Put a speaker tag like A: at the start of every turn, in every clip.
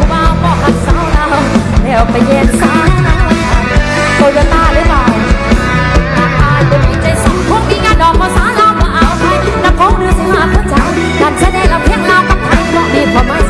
A: ผู้าบอกหัสาวเราแล้วไปเย็นสาวเาโตโยต้าหรือเปล่าอาจจะมีใจสองคนมีงานดอกภาสาเราเอาไทยนักของหรือสิงหาพื่อเจ้า
B: การแสดงเราเพียงเรากับไทยเพราะมีความหมาย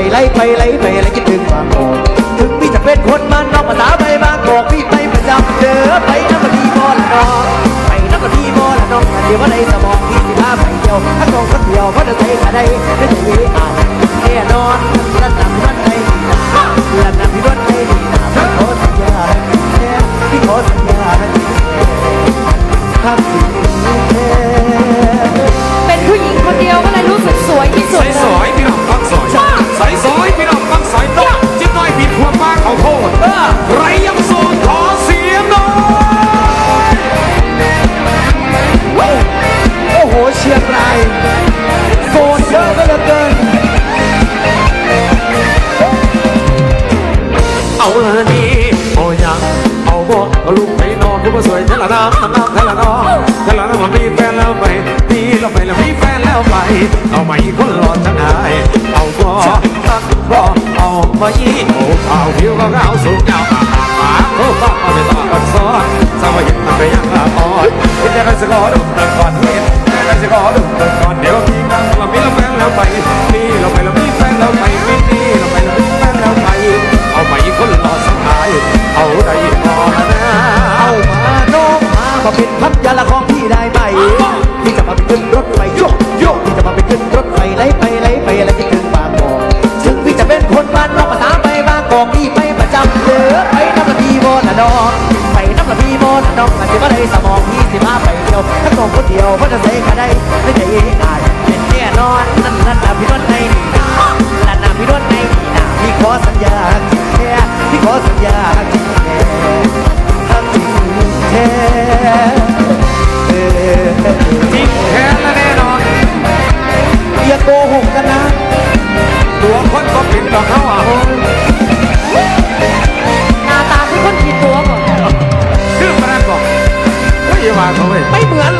B: ไฟไล่ไปไล่ไปไล่คิดถึงบางกอกถึงพี่จะเป็นคนมันนอกภาษาไปบางกอกพี่ไปประจำเด้อไปน้ำมันดีบอละน้องไปน้ำมันดีบอละน้องเดี๋ยวว่าในสมองพี่สิพาไปเที่ยวถ้าลองคนเดียวเพราะจะใช้อะไรไม่ถึงวิอ่าน มีแฟ
A: นแล้วไปเอาไหมคนรอทั้งหายเอาบ่ตักบ่เอามายี่โอ้เอาผิวก็เงาสูงเงาอาหาโอ้ฟ้าเอาไปต่อกันซ้อนสาวเห็นมันไปยังละอ่อนเห็นแต่ก็จะขอดูเดินก่อนเห็นแต่ก็จะขอดูเดินก่อนเดี๋ยวมีนั่งเรามีแล้วแฟนแล้วไปมีเราไปแล้วมีแฟนแล้วไปมีนี่เราไปแล้วมีแฟนแล้วไปเอาไหมคนรอสักหายเอาได้พอแล้วนะ
B: เอามาน้องมามาเป็นพัทยาละของพี่ได้ไหม
A: จริงแท้และแน่นอน
B: อย่าโกหกกันนะ
A: ตัวคนก็ผิดดอกเขาอะ
C: หน้าตาที่คนผิดตัวก่อน
A: คือมานั่นบอกไม่ยามาเขาเว้ย
B: ไม่เหมือนเลยจริงๆ